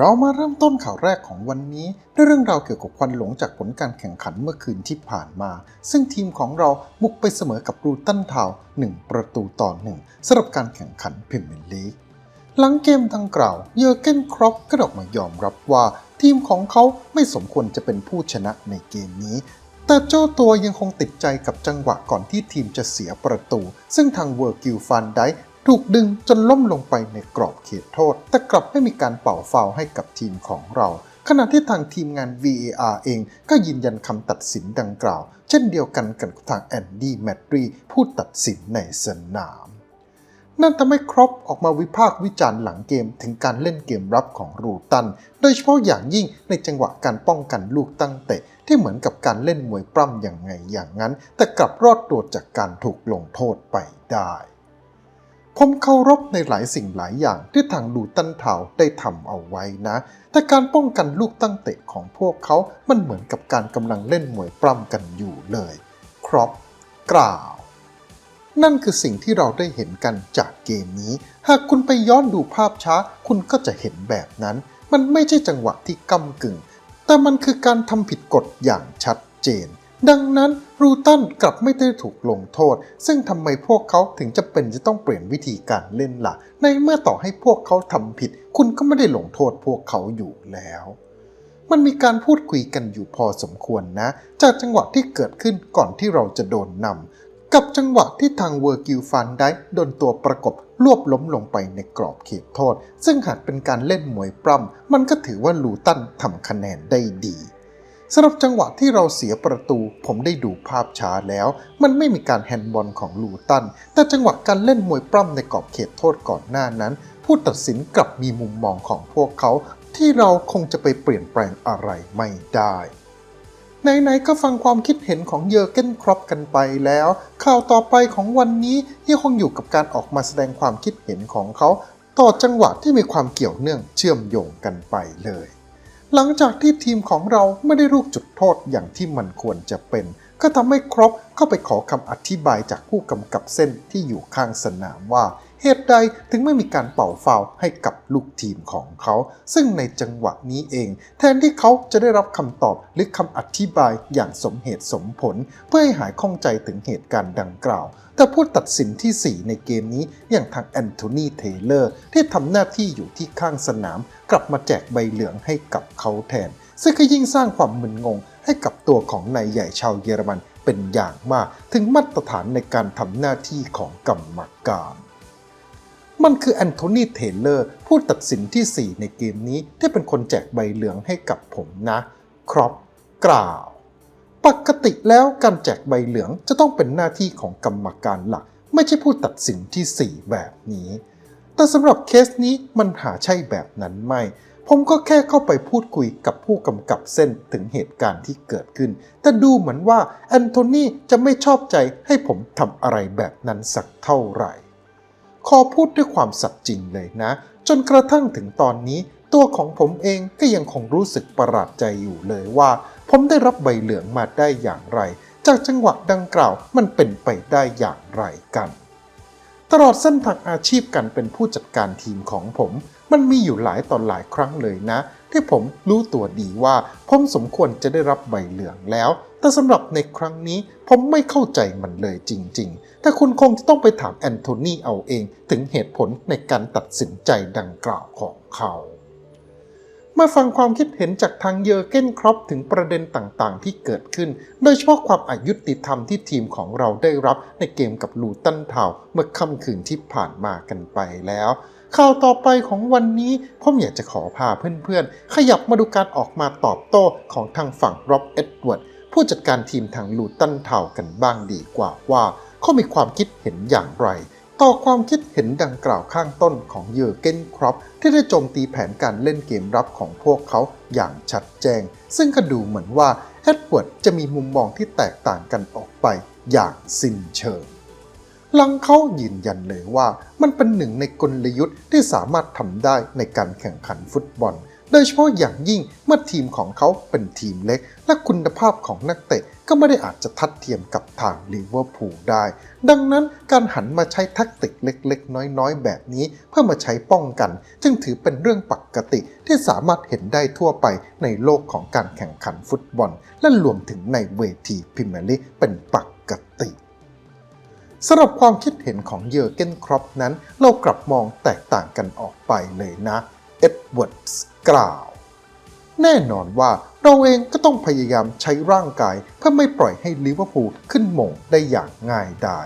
เรามาเริ่มต้นข่าวแรกของวันนี้ด้วยเรื่องราวเกี่ยวกับควันหลงจากผลการแข่งขันเมื่อคืนที่ผ่านมา ซึ่งทีมของเราบุกไปเสมอกับรูตันทาวน์1ประตูต่อหนึ่งสำหรับการแข่งขันพรีเมียร์ลีกหลังเกมดังกล่าว เยอร์เกนครอปก็ออกมายอมรับว่า ทีมของเขาไม่สมควรจะเป็นผู้ชนะในเกมนี้ แต่เจ้าตัวยังคงติดใจกับจังหวะก่อนที่ทีมจะเสียประตู ซึ่งทางเวอร์กิลฟันได ถูกดึงจนล้มลงไปในกรอบเขตโทษ แต่กลับไม่มีการเป่าฟาวให้กับทีมของเรา ขณะที่ทางทีมงาน VAR เองก็ยืนยันคำตัดสินดังกล่าว เช่นเดียวกันกับทางแอนดี้แมตรีผู้ตัดสินในสนาม นั่นทำให้ครอปออกมาวิพากษ์วิจารณ์หลังเกมถึงการเล่นเกมรับของรูตัน โดยเฉพาะอย่างยิ่งในจังหวะการป้องกันลูกตั้งเตะที่เหมือนกับการเล่นมวยปล้ำอย่างไงอย่างนั้น แต่กลับรอดตัวจากการถูกลงโทษไปได้ ผมเคารพในหลายสิ่งหลายอย่างที่ทางลูตันเทาได้ทำเอาไว้นะ แต่การป้องกันลูกตั้งเตะของพวกเขา มันเหมือนกับการกำลังเล่นมวยปล้ำกันอยู่เลย ครอปกล่าว นั่นคือสิ่งที่เราได้เห็นกันจากเกมนี้ หากคุณไปย้อนดูภาพช้า คุณก็จะเห็นแบบนั้น มันไม่ใช่จังหวะที่ก้ากึ่ง แต่มันคือการทำผิดกฎอย่างชัดเจน ดังนั้นรูตันกลับไม่ได้ถูกลงโทษ ซึ่งทำไมพวกเขาถึงจะเป็นจะต้องเปลี่ยนวิธีการเล่นละ่ะ ในเมื่อต่อให้พวกเขาทำผิด คุณก็ไม่ได้ลงโทษพวกเขาอยู่แล้ว มันมีการพูดคุยกันอยู่พอสมควรนะ จากจังหวะที่เกิดขึ้นก่อนที่เราจะโดนนำกับจังหวะที่ทางเวอร์กิลฟันได้โดนตัวประกบรวบล้มลงไปในกรอบเขตโทษ ซึ่งหากเป็นการเล่นมวยปล้ำมันก็ถือว่าลูตันทำคะแนนได้ดี สำหรับจังหวะที่เราเสียประตู ผมได้ดูภาพช้าแล้ว มันไม่มีการแฮนด์บอลของลูตัน แต่จังหวะการเล่นมวยปล้ำในกรอบเขตโทษก่อนหน้านั้น ผู้ตัดสินกลับมีมุมมองของพวกเขา ที่เราคงจะไปเปลี่ยนแปลงอะไรไม่ได้ไหนๆก็ฟังความคิดเห็นของเยอร์เกนครอปกันไปแล้ว ข่าวต่อไปของวันนี้ยังคงอยู่กับการออกมาแสดงความคิดเห็นของเขา ต่อจังหวะที่มีความเกี่ยวเนื่องเชื่อมโยงกันไปเลย หลังจากที่ทีมของเราไม่ได้ลูกจุดโทษอย่างที่มันควรจะเป็น ก็ทำให้ครอปเข้าไปขอคำอธิบายจากผู้กำกับเส้นที่อยู่ข้างสนามว่า เหตุใดถึงไม่มีการเป่าฟาวให้กับลูกทีมของเขา ซึ่งในจังหวะนี้เอง แทนที่เขาจะได้รับคำตอบหรือคำอธิบายอย่างสมเหตุสมผล เพื่อให้หายข้องใจถึงเหตุการณ์ดังกล่าว แต่ผู้ตัดสินที่ 4 ในเกมนี้อย่างทางแอนโทนีเทเลอร์ ที่ทำหน้าที่อยู่ที่ข้างสนาม กลับมาแจกใบเหลืองให้กับเขาแทน ซึ่งก็ยิ่งสร้างความมึนงงให้กับตัวของนายใหญ่ชาวเยอรมันเป็นอย่างมาก ถึงมาตรฐานในการทำหน้าที่ของกรรมการ มันคือแอนโทนีเทเลอร์ผู้ตัดสินที่ 4 ในเกมนี้ที่เป็นคนแจกใบเหลืองให้กับผมนะ ครอปกล่าว ปกติแล้วการแจกใบเหลืองจะต้องเป็นหน้าที่ของกรรมการหลัก ไม่ใช่ผู้ตัดสินที่ 4 แบบนี้ แต่สำหรับเคสนี้มันหาใช่แบบนั้นไม่ ผมก็แค่เข้าไปพูดคุยกับผู้กำกับเส้นถึงเหตุการณ์ที่เกิดขึ้น แต่ดูเหมือนว่าแอนโทนีจะไม่ชอบใจให้ผมทำอะไรแบบนั้นสักเท่าไหร่ ขอพูดด้วยความสัตย์จริงเลยนะ จนกระทั่งถึงตอนนี้ตัวของผมเองก็ยังคงรู้สึกประหลาดใจอยู่เลยว่า ผมได้รับใบเหลืองมาได้อย่างไร จากจังหวะดังกล่าวมันเป็นไปได้อย่างไรกัน ตลอดเส้นทางอาชีพการเป็นผู้จัดการทีมของผม มันมีอยู่หลายต่อหลายครั้งเลยนะ ที่ผมรู้ตัวดีว่าผมสมควรจะได้รับใบเหลืองแล้ว แต่สำหรับในครั้งนี้ผมไม่เข้าใจมันเลยจริง ๆ แต่คุณคงจะต้องไปถามแอนโทนีเอาเองถึงเหตุผลในการตัดสินใจดังกล่าวของเขามาฟังความคิดเห็นจากทางเยอร์เกนครอปถึงประเด็นต่างๆ ที่เกิดขึ้น โดยเฉพาะความอายุติธรรมที่ทีมของเราได้รับในเกมกับลูตันทาวเมื่อค่ำคืนที่ผ่านมากันไปแล้ว ข่าวต่อไปของวันนี้ผมอยากจะขอพาเพื่อนๆ ขยับมาดูการออกมาตอบโต้ของทางฝั่งร็อบเอ็ดเวิร์ด ผู้จัดการทีมทางลูตันทาวกันบ้างดีกว่าว่า เขามีความคิดเห็นอย่างไร ต่อความคิดเห็นดังกล่าวข้างต้นของเยอร์เกนครอปที่ได้โจมตีแผนการเล่นเกมรับของพวกเขาอย่างชัดแจ้งซึ่งก็ดูเหมือนว่าเอ็ดเวิร์ดจะมีมุมมองที่แตกต่างกันออกไปอย่างสิ้นเชิงหลังเขายืนยันเลยว่ามันเป็นหนึ่งในกลยุทธ์ที่สามารถทำได้ในการแข่งขันฟุตบอล โดยเฉพาะอย่างยิ่งเมื่อทีมของเขาเป็นทีมเล็ก และคุณภาพของนักเตะก็ไม่ได้อาจจะทัดเทียมกับทางลิเวอร์พูลได้ ดังนั้นการหันมาใช้แทักติกเล็กๆ น้อยๆ แบบนี้เพื่อมาใช้ป้องกัน จึงถือเป็นเรื่องปกติที่สามารถเห็นได้ทั่วไปในโลกของการแข่งขันฟุตบอล และรวมถึงในเวทีพรีเมียร์ลีกเป็นปกติสำหรับความคิดเห็นของเยอร์เกนครอปนั้น เรากลับมองแตกต่างกันออกไปเลยนะเอ็ดเวิร์ดส์ กล่าว แน่นอนว่าเราเองก็ต้องพยายามใช้ร่างกายเพื่อไม่ปล่อยให้ลิเวอร์พูลขึ้นมงได้อย่างง่ายได้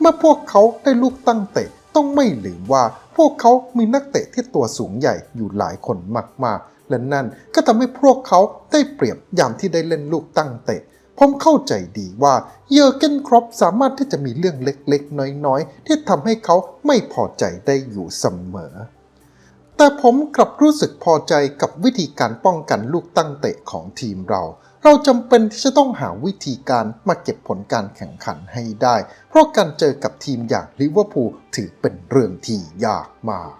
เมื่อพวกเขาได้ลูกตั้งเตะต้องไม่ลืมว่าพวกเขามีนักเตะที่ตัวสูงใหญ่อยู่หลายคนมากๆ และนั่นก็ทำให้พวกเขาได้เปรียบยามที่ได้เล่นลูกตั้งเตะผมเข้าใจดีว่าเยอร์เกนครอปสามารถที่จะมีเรื่องเล็กๆ น้อยๆ ที่ทำให้เขาไม่พอใจได้อยู่เสมอ แต่ผมกลับรู้สึกพอใจกับวิธีการป้องกันลูกตั้งเตะของทีมเรา เราจำเป็นที่จะต้องหาวิธีการมาเก็บผลการแข่งขันให้ได้ เพราะการเจอกับทีมอย่างลิเวอร์พูลถือเป็นเรื่องที่ยากมาก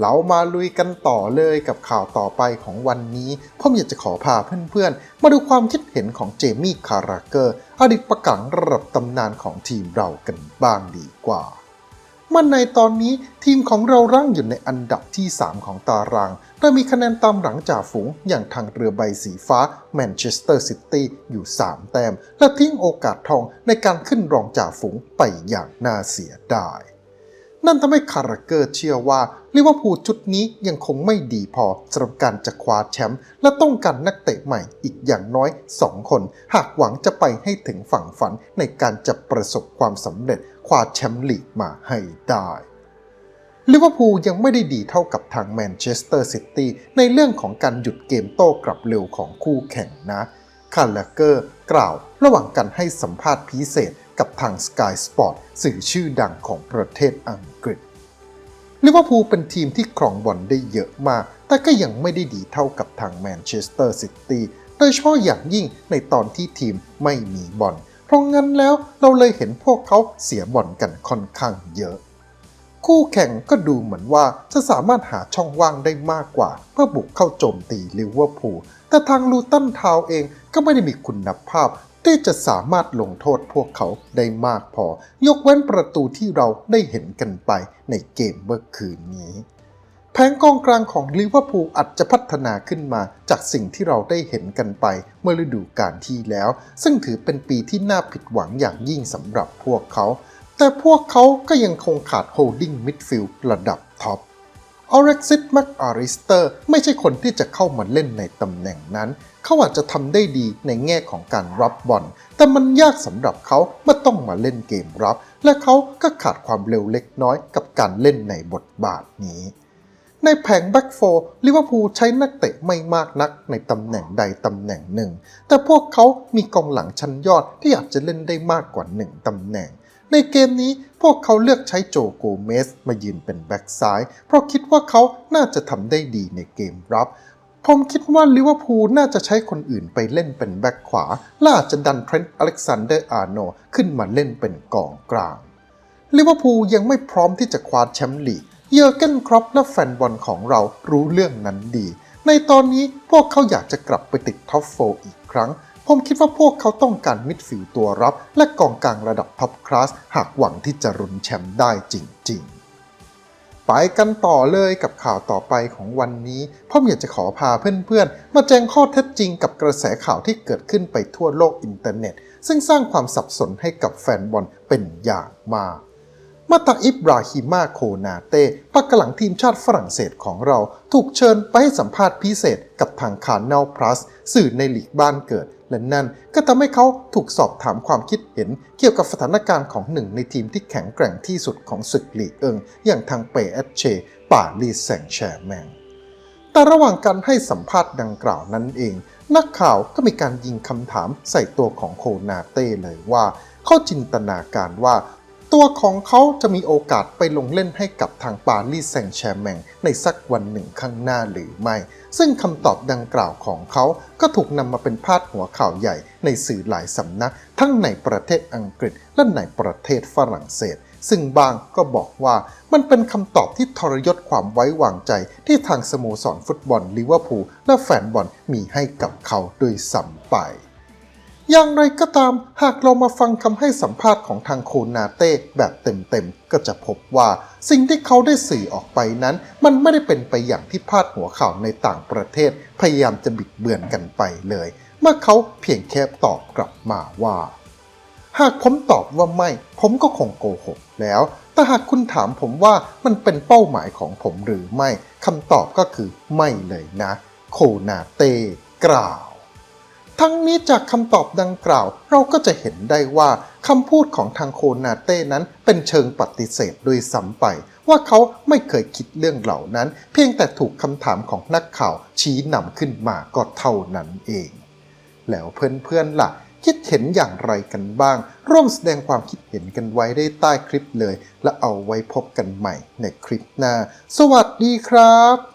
เรามาลุยกันต่อเลยกับข่าวต่อไปของวันนี้ผมอยากจะขอพาเพื่อนๆ มาดูความคิดเห็นของเจมี่คาราเกอร์อดีตประกังระดับตำนานของทีมเรากันบ้างดีกว่า มันในตอนนี้ทีมของเราร่างอยู่ในอันดับที่ 3 ของตารางโดยมีคะแนนตามหลังจ่าฝูงอย่างทางเรือใบสีฟ้าแมนเชสเตอร์ซิตี้อยู่ 3 แต้ม และทิ้งโอกาสทองในการขึ้นรองจ่าฝูงไปอย่างน่าเสียดาย นั่นทำให้คาร์เกอร์เชื่อว่า ลิเวอร์พูลชุดนี้ยังคงไม่ดีพอสำหรับการจะคว้าแชมป์และต้องการนักเตะใหม่อีกอย่างน้อย 2 คน หากหวังจะไปให้ถึงฝั่งฝันในการจะประสบความสำเร็จคว้าแชมป์ลีกมาให้ได้ลิเวอร์พูลยังไม่ได้ดีเท่ากับทางแมนเชสเตอร์ซิตี้ในเรื่องของการหยุดเกมโต้กลับเร็วของคู่แข่งนะ คาร์ลเกอร์กล่าวระหว่างการให้สัมภาษณ์พิเศษกับทาง Sky Sport สื่อชื่อดังของประเทศอังกฤษ ลิเวอร์พูลเป็นทีมที่ครองบอลได้เยอะมาก แต่ก็ยังไม่ได้ดีเท่ากับทางแมนเชสเตอร์ซิตี้โดยเฉพาะอย่างยิ่งในตอนที่ทีมไม่มีบอล เพราะงั้นแล้วเราเลยเห็นพวกเขาเสียบอลกันค่อนข้างเยอะ คู่แข่งก็ดูเหมือนว่าจะสามารถหาช่องว่างได้มากกว่า เพื่อบุกเข้าโจมตีลิเวอร์พูล แต่ทางลูตันทาวเองก็ไม่ได้มีคุณภาพ ที่จะสามารถลงโทษพวกเขาได้มากพอ ยกเว้นประตูที่เราได้เห็นกันไปในเกมเมื่อคืนนี้ แผงกองกลางของลิเวอร์พูลอาจจะพัฒนาขึ้นมาจากสิ่งที่เราได้เห็นกันไปเมื่อฤดูกาลที่แล้ว ซึ่งถือเป็นปีที่น่าผิดหวังอย่างยิ่งสำหรับพวกเขา แต่พวกเขาก็ยังคงขาดโฮลดิ้งมิดฟิลด์ระดับท็อป ออเร็กซิตแม็กอาริสเตอร์ไม่ใช่คนที่จะเข้ามาเล่นในตำแหน่งนั้น เขาอาจจะทำได้ดีในแง่ของการรับบอล แต่มันยากสำหรับเขาเมื่อต้องมาเล่นเกมรับ และเขาก็ขาดความเร็วเล็กน้อยกับการเล่นในบทบาทนี้ในแผงแบ็กโฟร์ลิเวอร์พูลใช้นักเตะไม่มากนักในตำแหน่งใดตำแหน่งหนึ่ง แต่พวกเขามีกองหลังชั้นยอดที่อาจจะเล่นได้มากกว่าหนึ่งตำแหน่ง ในเกมนี้พวกเขาเลือกใช้โจโกเมสมายืนเป็นแบ็กซ้าย เพราะคิดว่าเขาน่าจะทำได้ดีในเกมรับ ผมคิดว่าลิเวอร์พูลน่าจะใช้คนอื่นไปเล่นเป็นแบ็กขวาละอาจจะดันเทรนต์อเล็กซานเดอร์อาร์โนขึ้นมาเล่นเป็นกองกลางลิเวอร์พูลยังไม่พร้อมที่จะคว้าแชมป์ลีก เยอร์เกนครอปและแฟนบอลของเรารู้เรื่องนั้นดี ในตอนนี้พวกเขาอยากจะกลับไปติดท็อปโฟอีกครั้ง ผมคิดว่าพวกเขาต้องการมิดฟิลด์ตัวรับ และกองกลางระดับท็อปคลาสหากหวังที่จะรุนแชมป์ได้จริง ๆไปกันต่อเลยกับข่าวต่อไปของวันนี้ผมอยากจะขอพาเพื่อนๆ มาแจ้งข้อเท็จจริงกับกระแสข่าวที่เกิดขึ้นไปทั่วโลกอินเทอร์เน็ต ซึ่งสร้างความสับสนให้กับแฟนบอลเป็นอย่างมาก มาตาอิบราฮิมาโคนาเต้ปักกหลังทีมชาติฝรั่งเศสของเรา ถูกเชิญไปให้สัมภาษณ์พิเศษกับทางคาร์เนลพลัสสื่อในหลีกบ้านเกิด และนั่นก็ทำให้เขาถูกสอบถามความคิดเห็น เกี่ยวกับสถานการณ์ของหนึ่งในทีมที่แข็งแกร่งที่สุดของศึกลีกเอิง อย่างทางเปเอเชป่าลีแซงแชร์แมงแต่ระหว่างการให้สัมภาษณ์ดังกล่าวนั้นเอง นักข่าวก็มีการยิงคำถามใส่ตัวของโคนาเต้เลยว่า เขาจินตนาการว่า ตัวของเขาจะมีโอกาสไปลงเล่นให้กับทางปารีสแซงต์แชร์แมงในสักวันหนึ่งข้างหน้าหรือไม่ ซึ่งคำตอบดังกล่าวของเขาก็ถูกนำมาเป็นพาดหัวข่าวใหญ่ในสื่อหลายสำนัก ทั้งในประเทศอังกฤษและในประเทศฝรั่งเศส ซึ่งบางก็บอกว่ามันเป็นคำตอบที่ทรยศความไว้วางใจที่ทางสโมสรฟุตบอลลิเวอร์พูลและแฟนบอลมีให้กับเขาโดยซ้ำไป อย่างไรก็ตาม หากเรามาฟังคำให้สัมภาษณ์ของทางโคนาเต้แบบเต็มๆ ก็จะพบว่าสิ่งที่เขาได้สื่อออกไปนั้น มันไม่ได้เป็นไปอย่างที่พาดหัวข่าวในต่างประเทศ พยายามจะบิดเบือนกันไปเลย เมื่อเขาเพียงแค่ตอบกลับมาว่า หากผมตอบว่าไม่ ผมก็คงโกหกแล้ว แต่หากคุณถามผมว่ามันเป็นเป้าหมายของผมหรือไม่คำตอบก็คือไม่เลยนะ โคนาเต้กล่าว ทั้งนี้จากคำตอบดังกล่าว เราก็จะเห็นได้ว่าคำพูดของทางโคนาเต้นั้นเป็นเชิงปฏิเสธด้วยซ้ำไป ว่าเขาไม่เคยคิดเรื่องเหล่านั้น เพียงแต่ถูกคำถามของนักข่าวชี้นำขึ้นมาก็เท่านั้นเอง แล้วเพื่อนๆล่ะ คิดเห็นอย่างไรกันบ้าง ร่วมแสดงความคิดเห็นกันไว้ได้ใต้คลิปเลย และเอาไว้พบกันใหม่ในคลิปหน้า สวัสดีครับ